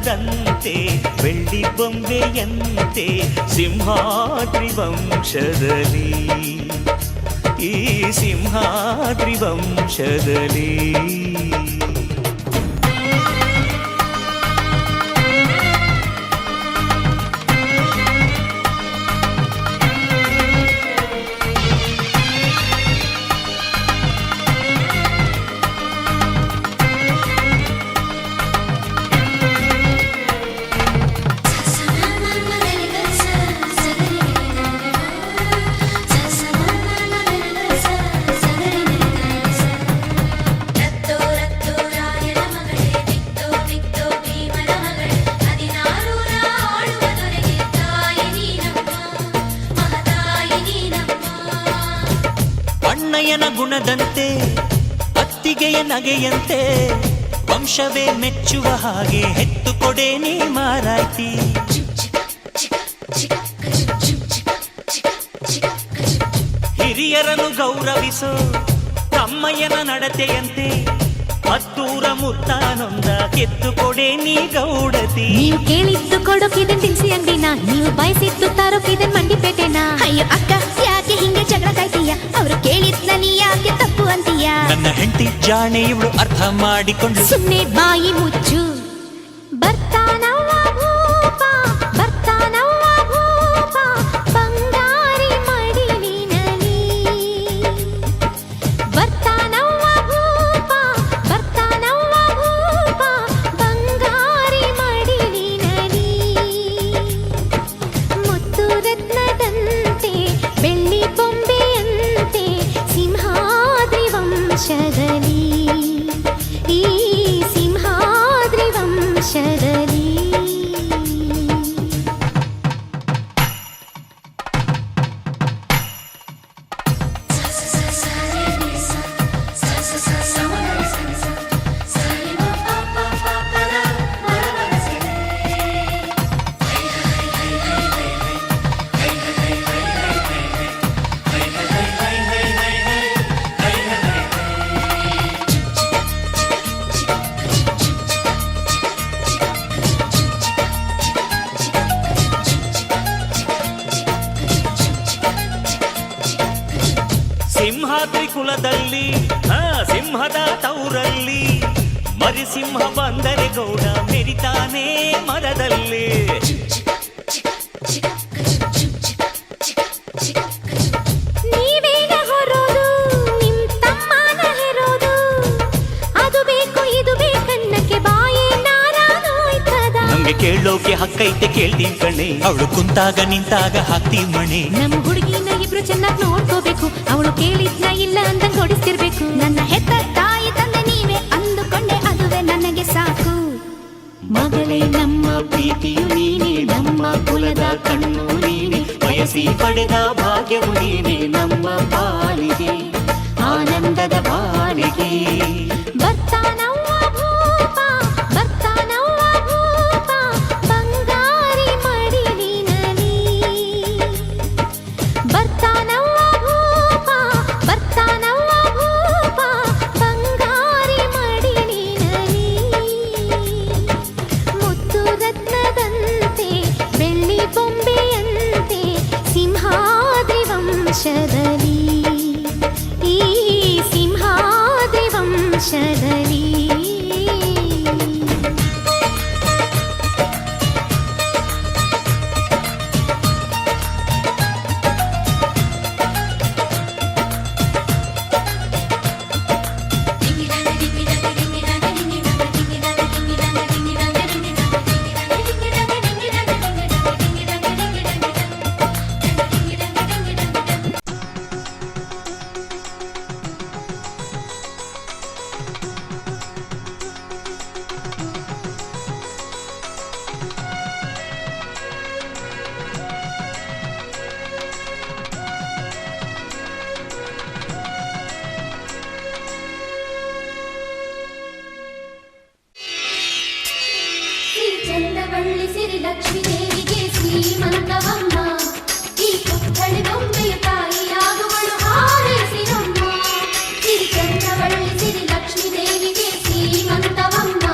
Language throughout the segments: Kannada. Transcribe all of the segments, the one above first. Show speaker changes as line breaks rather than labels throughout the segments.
ರತ್ನದಂತೆ ಬೆಳ್ಳಿ ಬೊಂಬೆಯಂತೆ ಸಿಂಹಾದ್ರಿ ವಂಶದಲ್ಲಿ ಈ ಸಿಂಹಾದ್ರಿ ವಂಶದಲ್ಲಿ ಅಣ್ಣಯ್ಯನ ಗುಣದಂತೆ ಅತ್ತಿಗೆಯ ನಗೆಯಂತೆ ವಂಶವೇ ಮೆಚ್ಚುವ ಹಾಗೆ ಹೆತ್ತು ಕೊಡೆ ನೀ ಮಾರಾಯ್ತಿ. ಹಿರಿಯರನ್ನು ಗೌರವಿಸೋ ತಮ್ಮಯ್ಯನ ನಡತೆಯಂತೆ ಮತ್ತೂರ ಮುತ್ತಾನೊಂದ ಕೆತ್ತು ಕೊಡೆ ನೀ ಗೌಡತಿ.
ನೀವು ಕೇಳಿದ್ದು ಕೊಡೋಕಿದೆ ತಿನ್ಸಿ ಅಂಗಡಿನ ನೀವು ಬಯಸಿದ್ದು ತರೋಕಿದೆ ಮಂಡಿಪೇಟೆನ. ಅಯ್ಯೋ ಅಕ್ಕ
ನನ್ನ ಹೆಂಡತಿ ಜಾಣೆ ಇವಳು ಅರ್ಥ ಮಾಡಿಕೊಂಡು
ಸುಮ್ಮನೆ ಬಾಯಿ ಮುಚ್ಚು. ಬರ್ತಾನವ್ವ ಸಿಂಹಾದ್ರಿ
ಕುಲದಲ್ಲಿ ಆ ಸಿಂಹದ ತೌರಲ್ಲಿ. ಮರಿಸಿಂಹ ಬಂದರೆ ಗೌಡ ಮೆರಿತಾನೆ ಮರದಲ್ಲಿ. ಕೇಳೋಕೆ ಹಕ್ಕೈತೆ ಕೇಳ್ತೀವಿ ಕಣೆ. ಅವಳು ಕುಂತಾಗ ನಿಂತಾಗ ಹಾಕ್ತೀವಿ ಮಣೆ.
ನಮ್ಮ ಹುಡುಗಿನ ಇಬ್ರು ಚೆನ್ನಾಗಿ ನೋಡ್ಕೋಬೇಕು. ಅವಳು ಕೇಳಿದ್ನ ಇಲ್ಲ ಅಂತ ಕೊಡಿಸ್ತಿರ್ಬೇಕು. ನನ್ನ ಹೆತ್ತ ತಾಯಿ ತಂದೆ ನೀವೇ ಅಂದುಕೊಂಡೆ ಅದುವೇ ನನಗೆ ಸಾಕು. ಮಗಳೇ, ನಮ್ಮ
ಪ್ರೀತಿಯು ನೀನೆ, ನಮ್ಮ ಕುಲದ ಕಣ್ಣು ನೀನೆ ಬಯಸಿ ಪಡೆದ ಭಾಗ್ಯವು ನೀನೆ, ನಮ್ಮ ಪಾಲಿಗೆ, ಆನಂದದ ಬಾಳಿಗೆ
शरी ई सिंहादिवं शरी
ಚಂದ್ರವಳ್ಳಿ ಸಿರಿ ಲಕ್ಷ್ಮೀ ದೇವಿಗೆ ಶ್ರೀಮಂತವಮ್ಮ ಈ ಪುತ್ಥಳಿ ಬೊಂಬೆಯ ತಾಯಿಯಾಗುವಳು ಹಾರೈಸಿರಮ್ಮ ಸಿರಿ ಚಂದ್ರವಳ್ಳಿ ಸಿರಿ ಲಕ್ಷ್ಮೀ ದೇವಿಗೆ ಶ್ರೀಮಂತವಮ್ಮ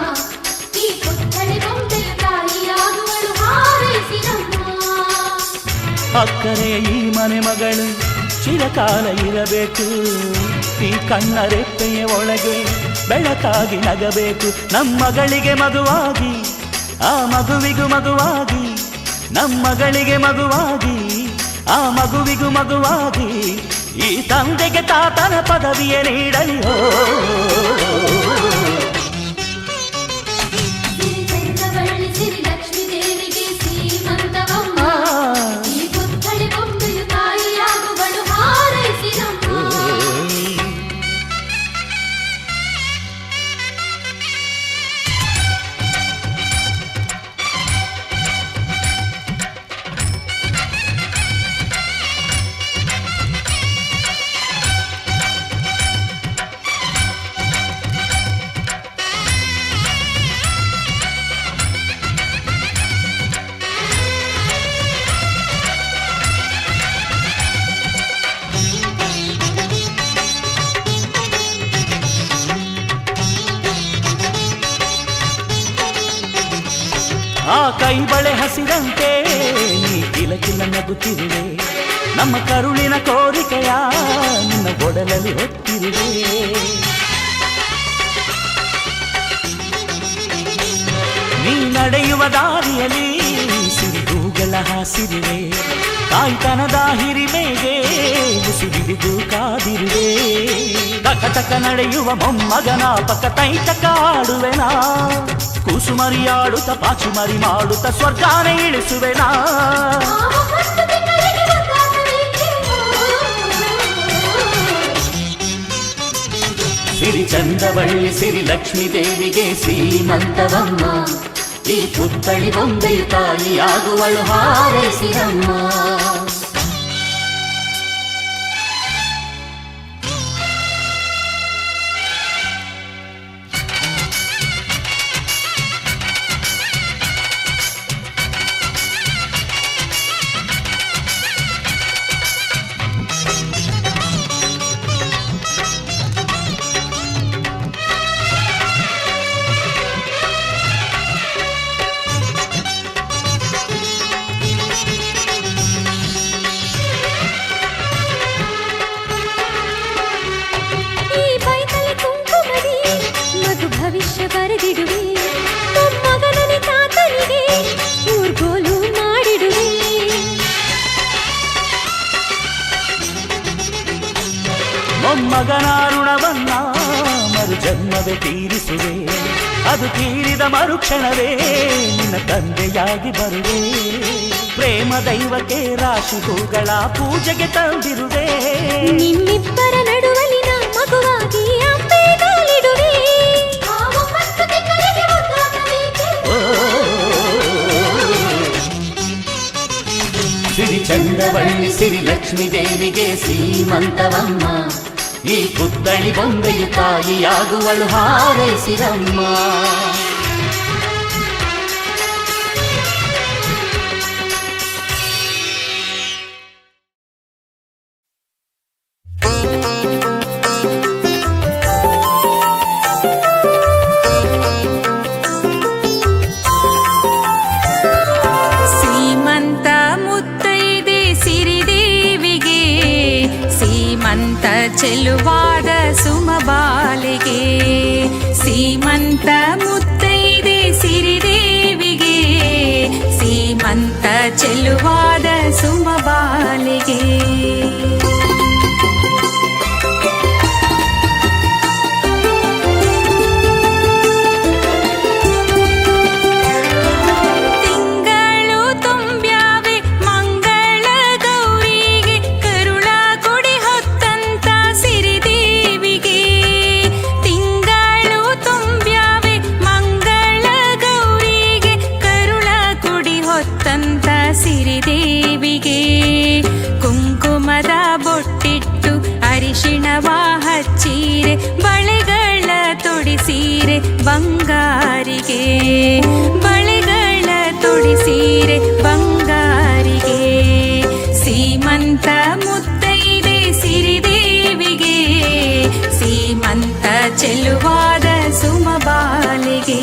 ಈ ಪುತ್ಥಳಿ ಬೊಂಬೆಯ ತಾಯಿಯಾಗುವಳು ಹಾರೈಸಿರಮ್ಮ
ಅಕ್ಕರೆಯ ಈ ಮನೆ ಮಗಳು ಚಿರಕಾಲ ಇರಬೇಕು ಈ ಕಣ್ಣ ರೆಪ್ಪೆಯ ಒಳಗೆ ಬೆಳಕಾಗಿ ನಗಬೇಕು ನಮ್ಮ ಮಗಳಿಗೆ ಮಗುವಾಗಿ ಆ ಮಗುವಿಗೂ ಮಗುವಾಗಿ ನಮ್ಮ ಮಗಳಿಗೆ ಮಗುವಾಗಿ ಆ ಮಗುವಿಗೂ ಮಗುವಾಗಿ ಈ ತಂದೆಗೆ ತಾತನ ಪದವಿಯ ನೀಡಲಿ ಆ ಕೈ ಬಳೆ ಹಸಿರಂತೆ, ನೀ ಕಿಲಕಿಲ ನಗುತ್ತಿರುವೆ. ನಮ್ಮ ಕರುಳಿನ ಕೋರಿಕೆಯ ನಿನ್ನ ಒಡಲಲ್ಲಿ ಹೊತ್ತಿರುವೆ. ನೀ ನಡೆಯುವ ದಾರಿಯಲ್ಲಿ ಸಿರಿಗೂಗಳ ಹಾಸಿರುವೆ. ತಾಯ್ತನದ ಹಿರಿಮೆಗೆ ಮುಸುಗಿರಿದು ಕಾದಿರುವೆ. ತಕ ತಕ ನಡೆಯುವ ಮೊಮ್ಮಗನ ಪಕ ತೈತಕ ಆಡುವೆನಾ ಕೂಸುಮರಿಯಾಡುತ್ತ ಪಾಚುಮರಿ ಮಾಡುತ್ತ ಸ್ವರ್ಗಾನೆ ಇಳಿಸುವೆನಾ ಸಿರಿ ಚಂದವಳ್ಳಿ ಸಿರಿ ಲಕ್ಷ್ಮೀ ದೇವಿಗೆ ಶ್ರೀಮಂತವಮ್ಮ ಈ ಪುತ್ತಳಿ ಬೊಂಬೆಯು ತಾಯಿಯಾಗುವಳು ಹಾರೈಸಿರಮ್ಮ
ಬರೆದಿಡುವೆ ಮೊಮ್ಮಗನನೆ ತಾತನಿಗೆ ಊರ್ಗೋಲು ಮಾಡಿಡುವೆ.
ಮೊಮ್ಮಗನ ಋಣವನ್ನ ಮರು ಜನ್ಮವೇ ತೀರಿಸುವೆ. ಅದು ತೀರಿದ ಮರುಕ್ಷಣವೇ ನಿನ್ನ ತಂದೆಯಾಗಿ ಬರುವೆ. ಪ್ರೇಮ ದೈವಕ್ಕೆ ರಾಶಿ ಹೂಗಳ ಪೂಜೆಗೆ ತಂದಿರುವೆ.
ನಿಮ್ಮಿಬ್ಬರ
ಶ್ರೀಮಂತವಮ್ಮ ಈ ಪುತ್ತಳಿ ಬೊಂಬೆಯು ತಾಯಿಯಾಗುವಳು ಹಾರೈಸಿರಮ್ಮ
ಚೆಲುವಾದ ಸುಮಬಾಲಿಗೆ ಮುತ್ತೈದೆ ಸಿರಿದೇವಿಗೆ ಸೀಮಂತ ಚೆಲುವಾದ ಸುಮಬಾಲಿಗೆ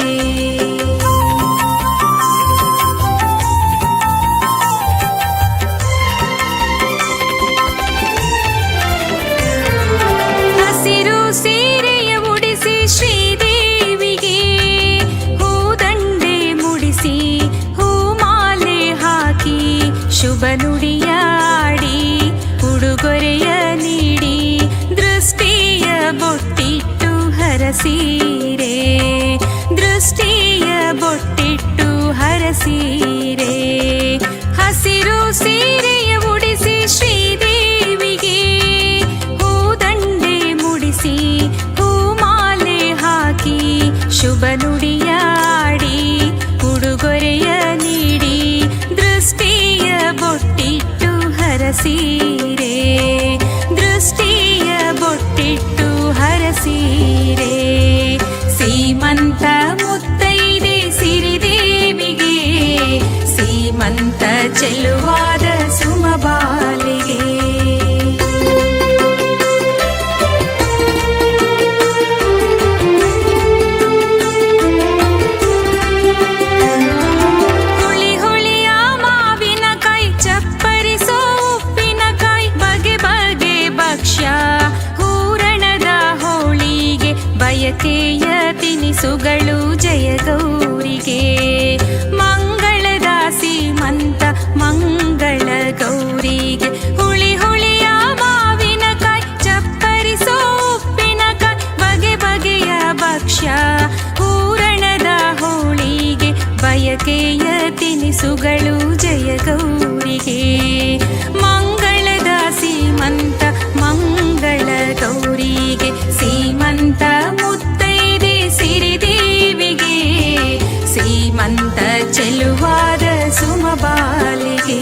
ಸೀರೆ ಹಸಿರು ಸೀರೆಯ ಉಡಿಸಿ ಶ್ರೀದೇವಿಗೆ. ಹೂದಂಡೆ ಮುಡಿಸಿ ಹೂಮಾಲೆ ಹಾಕಿ ಶುಭ ನುಡಿ ಸೀಮಂತ ಚೆಲುವಾದ ಸುಮಬಾಲಿಗೆ